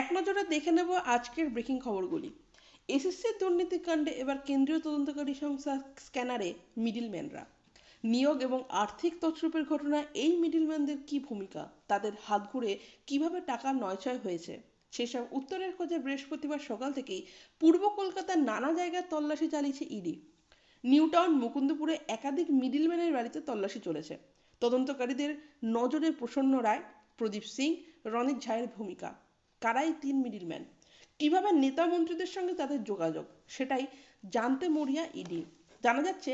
এক নজরে দেখে নেব আজকের ব্রেকিং খবরগুলি। এসএসসির দুর্নীতিকাণ্ডে এবার কেন্দ্রীয় তদন্তকারী সংস্থা স্ক্যানারে মিডিলম্যানরা। নিয়োগ এবং আর্থিক তছরূপের ঘটনায় এই মিডিলম্যানদের কি ভূমিকা? তাদের হাত ঘুরে কীভাবে টাকা নয়ছয় হয়েছে? সেসব উত্তরের খোঁজে বৃহস্পতিবার সকাল থেকেই পূর্ব কলকাতার নানা জায়গায় তল্লাশি চালিয়েছে ইডি। নিউটাউন মুকুন্দপুরে একাধিক মিডিলম্যানের বাড়িতে তল্লাশি চলেছে। তদন্তকারীদের নজরে প্রসন্ন রায়, প্রদীপ সিং, রনিত ঝায়ের ভূমিকা। কারাই তিন মিডিলম্যান কীভাবে নেতা মন্ত্রীদের সঙ্গে তাদের যোগাযোগ? সেটাই জানতে মরিয়া ইডি জানা যাচ্ছে,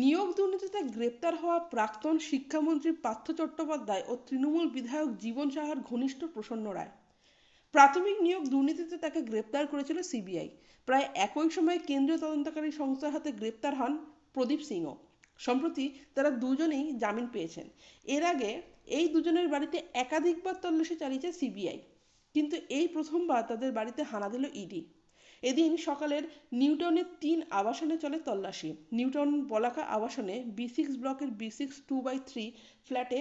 নিয়োগ দুর্নীতিতে গ্রেপ্তার হওয়া প্রাক্তন শিক্ষামন্ত্রী পার্থ চট্টোপাধ্যায় ও তৃণমূল বিধায়ক জীবন সাহার ঘনিষ্ঠ প্রসন্ন রায়। প্রাথমিক নিয়োগ দুর্নীতিতে তাকে গ্রেপ্তার করেছিল সিবিআই প্রায় একই সময়ে কেন্দ্রীয় তদন্তকারী সংস্থার হাতে গ্রেপ্তার হন প্রদীপ সিংও। সম্প্রতি তারা দুজনেই জামিন পেয়েছেন। এর আগে এই দুজনের বাড়িতে একাধিকবার তল্লাশি চালিয়েছে সিবিআই কিন্তু এই প্রথমবার তাদের বাড়িতে হানা দিল ইডি। এদিন সকালের নিউটনের তিন আবাসনে চলে তল্লাশি। নিউটন বলাকা আবাসনে বি সিক্স ব্লকের B six two by three ফ্ল্যাটে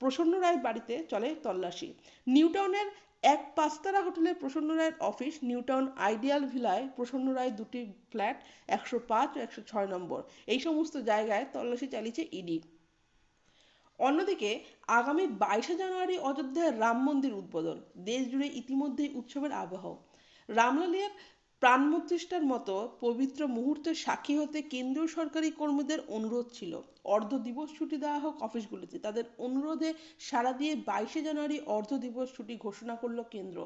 প্রসন্ন রায়ের বাড়িতে চলে তল্লাশি। নিউটাউনের এক পাঁচতারা হোটেলে প্রসন্ন রায়ের অফিস নিউটাউন আইডিয়াল ভিলায় প্রসন্ন রায় দুটি ফ্ল্যাট, একশো পাঁচ ও একশো ছয় নম্বর। এই সমস্ত জায়গায় তল্লাশি চালিয়েছে ইডি। অন্যদিকে আগামী বাইশে জানুয়ারি অযোধ্যায় রাম মন্দির উদ্বোধন। দেশ জুড়ে ইতিমধ্যেই উৎসবের আবহ। রামলালিয়ার প্রাণ প্রতিষ্ঠার মতো পবিত্র মুহূর্তের সাক্ষী হতে কেন্দ্রীয় সরকারি কর্মীদের অনুরোধ ছিল। অর্ধ দিবস ছুটি দেওয়া হোক অফিসগুলিতে। তাদের অনুরোধে সাড়া দিয়ে বাইশে জানুয়ারি অর্ধ দিবস ছুটি ঘোষণা করল কেন্দ্র।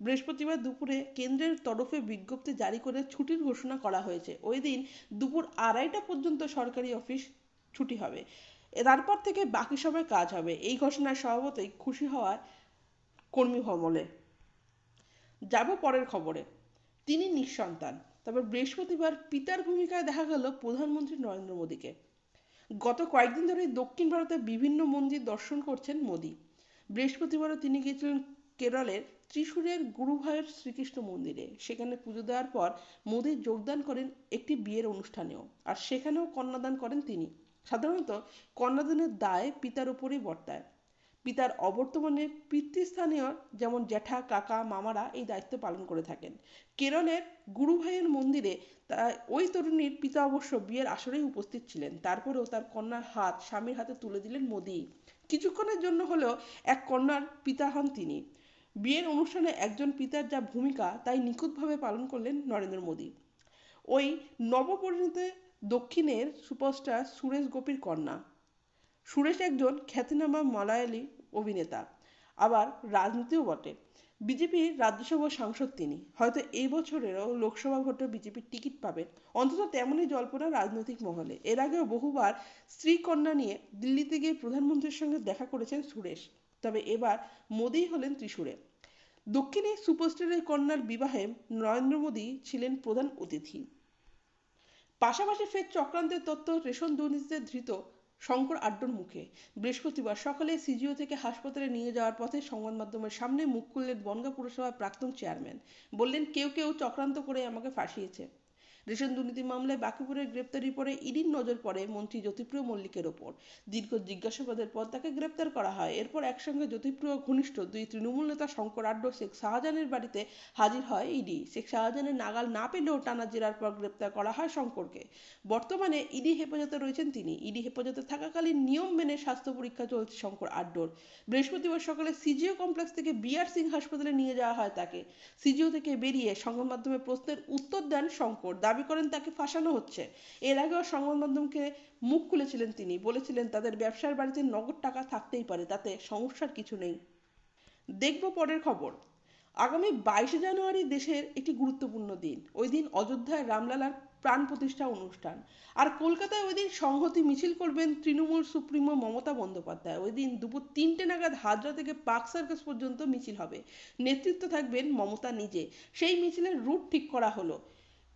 বৃহস্পতিবার দুপুরে কেন্দ্রের তরফে বিজ্ঞপ্তি জারি করে ছুটির ঘোষণা করা হয়েছে। ওই দিন দুপুর আড়াইটা পর্যন্ত সরকারি অফিস ছুটি হবে। তারপর থেকে বাকি সময় কাজ হবে। এই ঘোষণায় স্বভাবতই খুশি হওয়ার কর্মী ভবনে যাব পরের খবরে। তিনি নিঃসন্তান। তবে বৃহস্পতিবার পিতার ভূমিকায় দেখা গেল প্রধানমন্ত্রী নরেন্দ্র মোদীকে। গত কয়েকদিন ধরে দক্ষিণ ভারতে বিভিন্ন মন্দির দর্শন করছেন মোদী। বৃহস্পতিবারও তিনি গিয়েছিলেন কেরলের ত্রিশূরের গুরুভাইয়ের শ্রীকৃষ্ণ মন্দিরে। সেখানে পুজো দেওয়ার পর মোদী যোগদান করেন একটি বিয়ের অনুষ্ঠানেও। আর সেখানেও কন্যাদান করেন তিনি। সাধারণত কন্যাদানের দায় পিতার উপরেই বর্তায়। পিতার অবর্তমানে পিতৃস্থানীয় যেমন জ্যাঠা, কাকা, মামারা এই দায়িত্ব পালন করে থাকেন। কেরলের গুরুভাইয়ের মন্দিরে ওই তরুণীর পিতা অবশ্য বিয়ের আসরেই উপস্থিত ছিলেন। তারপরেও তার কন্যার হাত স্বামীর হাতে তুলে দিলেন মোদী। কিছুক্ষণের জন্য হলেও এক কন্যার পিতা হন তিনি। বিয়ের অনুষ্ঠানে একজন পিতার যা ভূমিকা তাই নিখুঁতভাবে পালন করলেন নরেন্দ্র মোদী। ওই নবপরিণীত দক্ষিণের সুপারস্টার সুরেশ গোপীর কন্যা। সুরেশ একজন খ্যাতিনামা মালায়ালি অভিনেতা, আবার রাজনীতিও বটে। বিজেপির রাজ্যসভা সাংসদ তিনি। হয়তো এই বছরেরও লোকসভা ভোটে বিজেপির টিকিট পাবেন অন্তত তেমনই জল্পনা রাজনৈতিক মহলে। এর আগেও বহুবার স্ত্রী কন্যা নিয়ে দিল্লিতে গিয়ে প্রধানমন্ত্রীর সঙ্গে দেখা করেছেন সুরেশ। তবে এবার মোদী হলেন ত্রিশূরে। দক্ষিণে সুপারস্টারের কন্যার বিবাহে নরেন্দ্র মোদী ছিলেন প্রধান অতিথি। পাশাপাশি ফের চক্রান্তের তত্ত্ব রেশন দুর্নীতিতে ধৃত শঙ্কর আড্ডর মুখে। বৃহস্পতিবার সকালে সিজিও থেকে হাসপাতালে নিয়ে যাওয়ার পথে সংবাদ মাধ্যমের সামনে মুখ খুললেন বনগাঁ পুরসভার প্রাক্তন চেয়ারম্যান। বললেন, কেউ কেউ চক্রান্ত করে আমাকে ফাঁসিয়েছে। রেশন দুর্নীতি মামলায় বাকিপুরের গ্রেপ্তারির পরে ইডির নজর পড়ে মন্ত্রী জ্যোতিপ্রিয় মল্লিকের ওপর। দীর্ঘ জিজ্ঞাসাবাদের পর তাকে গ্রেপ্তার করা হয়। এরপর একসঙ্গে জ্যোতিপ্রিয় ঘনিষ্ঠ দুই তৃণমূল নেতা শঙ্কর আড্ড, শেখ শাহজাহানের বাড়িতে হাজির হয় ইডি। শেখ শাহজাহানের নাগাল না পেলেও টানা জেরার পর গ্রেপ্তার করা হয় শঙ্করকে। বর্তমানে ইডি হেফাজতে রয়েছেন তিনি। ইডি হেফাজতে থাকাকালীন নিয়ম মেনে স্বাস্থ্য পরীক্ষা চলছে শঙ্কর আড্ডোর। বৃহস্পতিবার সকালে সিজিও কমপ্লেক্স থেকে বিআর সিং হাসপাতালে নিয়ে যাওয়া হয় তাকে। সিজিও থেকে বেরিয়ে সংবাদ মাধ্যমে প্রশ্নের উত্তর দেন শঙ্কর। দাবি দাবি করেন তাকে ফাঁসানো হচ্ছে। এর আগেও সংবাদ মাধ্যমকে মুখ খুলেছিলেন তিনি, বলেছিলেন তাদের ব্যবসার বাড়িতে নগদ টাকা থাকতেই পারে, তাতে সমস্যার কিছু নেই। দেখব পরের খবর। আগামী বাইশে জানুয়ারি দেশের একটি গুরুত্বপূর্ণ দিন। ওই দিন অযোধ্যায় রামলালার প্রাণ প্রতিষ্ঠা অনুষ্ঠান। আর কলকাতায় ওই দিন সংহতি মিছিল করবেন তৃণমূল সুপ্রিমো মমতা বন্দ্যোপাধ্যায়। ওই দিন দুপুর তিনটে নাগাদ হাজরা থেকে পার্ক সার্কাস পর্যন্ত মিছিল হবে। নেতৃত্ব থাকবেন মমতা নিজে। সেই মিছিলের রুট ঠিক করা হলো।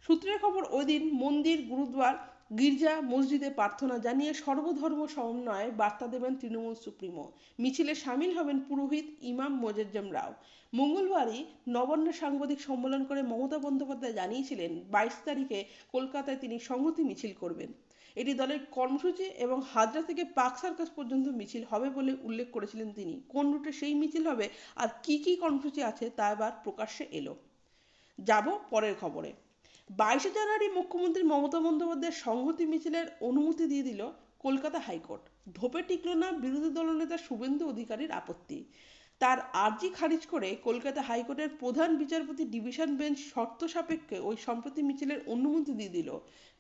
সূত্রের খবর ওই দিন মন্দির গুরুদ্বার গির্জা, মসজিদে প্রার্থনা জানিয়ে সর্বধর্ম সমন্বয়ে বার্তা দেবেন তৃণমূল সুপ্রিমো। মিছিলে সামিল হবেন পুরোহিত ইমাম মোজাজ্জম রাও। মঙ্গলবারই নবান্ন সাংবাদিক সম্মেলন করে মমতা বন্দ্যোপাধ্যায় জানিয়েছিলেন, বাইশ তারিখে কলকাতায় তিনি সংহতি মিছিল করবেন। এটি দলের কর্মসূচি এবং হাজরা থেকে পাক সার্কাস পর্যন্ত মিছিল হবে বলে উল্লেখ করেছিলেন তিনি। কোন রুটে সেই মিছিল হবে আর কি কি কর্মসূচি আছে তা এবার প্রকাশ্যে এলো। যাব পরের খবরে। বাইশে জানুয়ারি মুখ্যমন্ত্রী মমতা বন্দ্যোপাধ্যায়ের সংহতি মিছিলের অনুমতি দিয়ে দিল কলকাতা হাইকোর্ট। ধোপে টিকল না বিরোধী দলনেতা শুভেন্দু অধিকারীর আপত্তি। তার আর্জি খারিজ করে কলকাতা হাইকোর্টের প্রধান বিচারপতি ডিভিশন বেঞ্চ শর্ত সাপেক্ষে ওই সম্প্রতি মিছিলের অনুমতি দিয়ে দিল।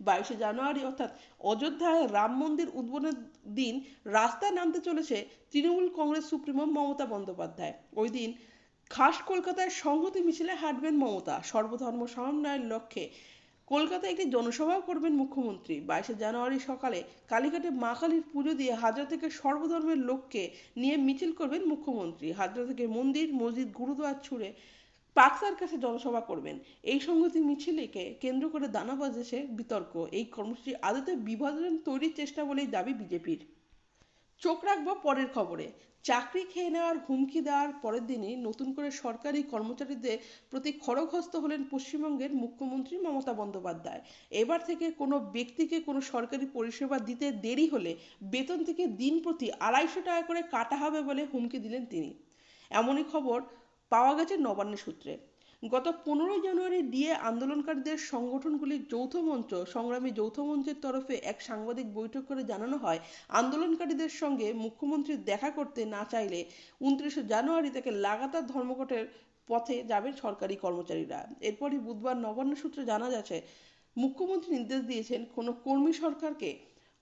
বাইশে জানুয়ারি অর্থাৎ অযোধ্যায় রাম মন্দির উদ্বোধনের দিন রাস্তায় নামতে চলেছে তৃণমূল কংগ্রেস সুপ্রিমো মমতা বন্দ্যোপাধ্যায়। ওই দিন খাস কলকাতায় সংহতি মিছিলে হাঁটবেন মমতা। সর্বধর্ম সমন্বয়ের লক্ষ্যে কলকাতায় একটি জনসভাও করবেন মুখ্যমন্ত্রী। বাইশে জানুয়ারি সকালে কালীঘাটে মা কালীর পুজো দিয়ে হাজরা থেকে সর্বধর্মের লোককে নিয়ে মিছিল করবেন মুখ্যমন্ত্রী। হাজরা থেকে মন্দির, মসজিদ, গুরুদুয়ার ছুড়ে পাক সার্কাসে জনসভা করবেন। এই সংগতি মিছিলকে কেন্দ্র করে দানা বাজেছে বিতর্ক। এই কর্মসূচি আদতে বিভাজন তৈরির চেষ্টা বলেই দাবি বিজেপির। চোখ রাখব পরের খবরে। চাকরি খেয়ে নেওয়ার হুমকি দেওয়ার পরের দিনই নতুন করে সরকারি কর্মচারীদের প্রতি খড়গহস্ত হলেন পশ্চিমবঙ্গের মুখ্যমন্ত্রী মমতা বন্দ্যোপাধ্যায়। এবার থেকে কোনো ব্যক্তিকে কোনো সরকারি পরিষেবা দিতে দেরি হলে বেতন থেকে দিন প্রতি আড়াইশো টাকা করে কাটা হবে বলে হুমকি দিলেন তিনি। এমনই খবর পাওয়া গেছে নবান্ন সূত্রে। গত পনেরোই জানুয়ারি ডিএ আন্দোলনকারীদের সংগঠনগুলির যৌথ মঞ্চ, সংগ্রামী যৌথ মঞ্চের তরফে এক সাংবাদিক বৈঠক করে জানানো হয়, আন্দোলনকারীদের সঙ্গে মুখ্যমন্ত্রী দেখা করতে না চাইলে উনত্রিশে জানুয়ারি থেকে লাগাতার ধর্মঘটের পথে যাবেন সরকারি কর্মচারীরা। এরপরই বুধবার নবান্ন সূত্রে জানা যাচ্ছে, মুখ্যমন্ত্রী নির্দেশ দিয়েছেন কোনো কর্মী সরকারকে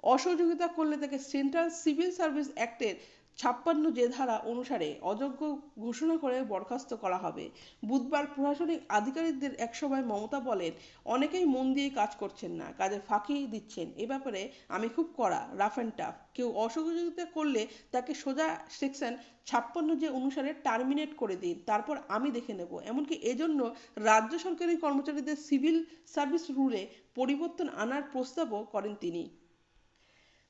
অসহযোগিতা করলে তাকে সেন্ট্রাল সিভিল সার্ভিস অ্যাক্টের ছাপ্পান্ন যে ধারা অনুসারে অযোগ্য ঘোষণা করে বরখাস্ত করা হবে। বুধবার প্রশাসনিক আধিকারিকদের এক মমতা বলেন, অনেকেই মন দিয়ে কাজ করছেন না, কাজে ফাঁকি দিচ্ছেন। এ ব্যাপারে আমি খুব কড়া রাফ অ্যান্ড টাফ কেউ অসহযোগিতা করলে তাকে সোজা সেকশন ছাপ্পান্ন যে অনুসারে টার্মিনেট করে দিন, তারপর আমি দেখে নেব। এমনকি এজন্য রাজ্য সরকারি কর্মচারীদের সিভিল সার্ভিস রুলে পরিবর্তন আনার প্রস্তাবও করেন তিনি।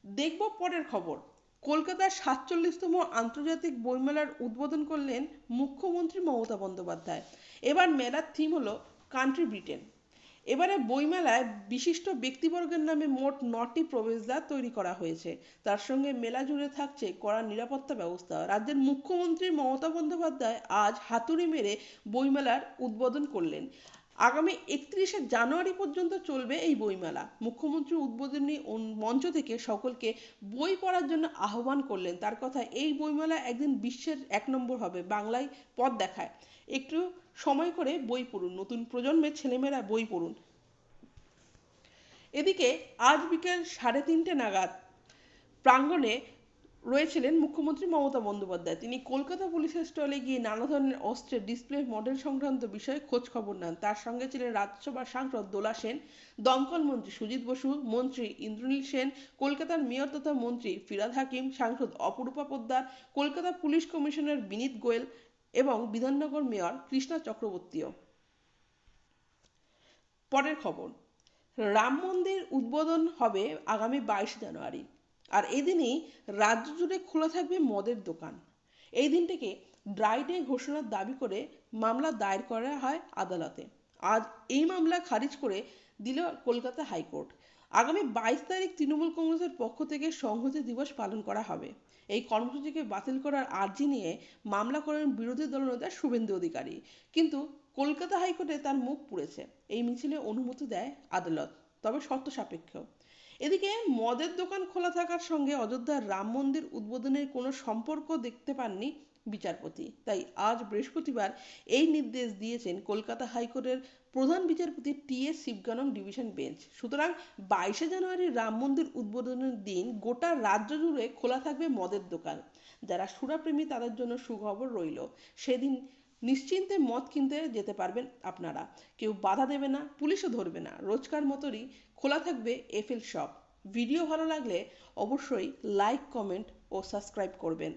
দেখব পরের খবর। কলকাতার সাতচল্লিশতম আন্তর্জাতিক বইমেলার উদ্বোধন করলেন মুখ্যমন্ত্রী মমতা বন্দ্যোপাধ্যায়। এবার মেলার থিম হলো কান্ট্রি ব্রিটেন এবারে বইমেলায় বিশিষ্ট ব্যক্তিবর্গের নামে মোট নটি প্রবেশদ্বার তৈরি করা হয়েছে। তার সঙ্গে মেলা জুড়ে থাকছে কড়া নিরাপত্তা ব্যবস্থা। রাজ্যের মুখ্যমন্ত্রী মমতা বন্দ্যোপাধ্যায় আজ হাতুড়ি মেরে বইমেলার উদ্বোধন করলেন। আগামী একত্রিশে জানুয়ারি পর্যন্ত চলবে এই বইমেলা। মুখ্যমন্ত্রী উদ্বোধনী মঞ্চ থেকে সকলকে বই পড়ার জন্য আহ্বান করলেন। তার কথা, এই বইমেলা একদিন বিশ্বের এক নম্বর হবে, বাংলায় পথ দেখায়। একটু সময় করে বই পড়ুন। নতুন প্রজন্মের ছেলেমেয়েরা বই পড়ুন। এদিকে, আজ বিকেল সাড়ে তিনটে নাগাদ প্রাঙ্গণে রয়েছিলেন মুখ্যমন্ত্রী মমতা বন্দ্যোপাধ্যায়। তিনি কলকাতা পুলিশের স্টলে গিয়ে নানা ধরনের অস্ত্রের ডিসপ্লে, মডেল সংক্রান্ত বিষয়ে খোঁজ খবর নেন। তার সঙ্গে ছিলেন রাজ্যসভার সাংসদ দোলা সেন, দমকল মন্ত্রী সুজিত বসু, মন্ত্রী ইন্দ্রনীল সেন, কলকাতার মেয়র তথা মন্ত্রী ফিরাদ হাকিম, সাংসদ অপরূপা পোদ্দার, কলকাতা পুলিশ কমিশনার বিনীত গোয়েল এবং বিধাননগর মেয়র কৃষ্ণা চক্রবর্তীও। পরের খবর, রাম মন্দির উদ্বোধন হবে আগামী বাইশে জানুয়ারি। আর এদিনই রাজ্য জুড়ে খোলা থাকবে মদের দোকান। এই দিনটিকে ড্রাই ডে ঘোষণার দাবি করে মামলা দায়ের করা হয় আদালতে। আজ এই মামলা খারিজ করে দিল কলকাতা হাইকোর্ট। আগামী বাইশ তারিখ তৃণমূল কংগ্রেসের পক্ষ থেকে সংহতি দিবস পালন করা হবে। এই কর্মসূচিকে বাতিল করার আর্জি নিয়ে মামলা করেন বিরোধী দলনেতা শুভেন্দু অধিকারী। কিন্তু কলকাতা হাইকোর্টে তার মুখ পুড়েছে। এই মিছিলে অনুমতি দেয় আদালত, তবে শর্ত সাপেক্ষ। এদিকে মদের দোকান খোলা থাকার সঙ্গে অযোধ্যার রাম মন্দির উদ্বোধনের কোনো সম্পর্ক দেখতে পাননি বিচারপতি। তাই আজ বৃহস্পতিবার এই নির্দেশ দিয়েছেন কলকাতা হাইকোর্টের প্রধান বিচারপতি T S Sivagnanam division bench. সুতরাং বাইশে জানুয়ারি রাম মন্দির উদ্বোধনের দিন গোটা রাজ্য জুড়ে খোলা থাকবে মদের দোকান। যারা সুরাপ্রেমী তাদের জন্য সুখবর রইল। সেদিন নিশ্চিন্তে মদ কিনতে যেতে পারবেন আপনারা। কেউ বাধা দেবে না, পুলিশও ধরবে না। রোজকার মতোরই খোলা থাকবে এফএল শপ। ভিডিও ভালো লাগলে অবশ্যই লাইক, কমেন্ট ও সাবস্ক্রাইব করবেন।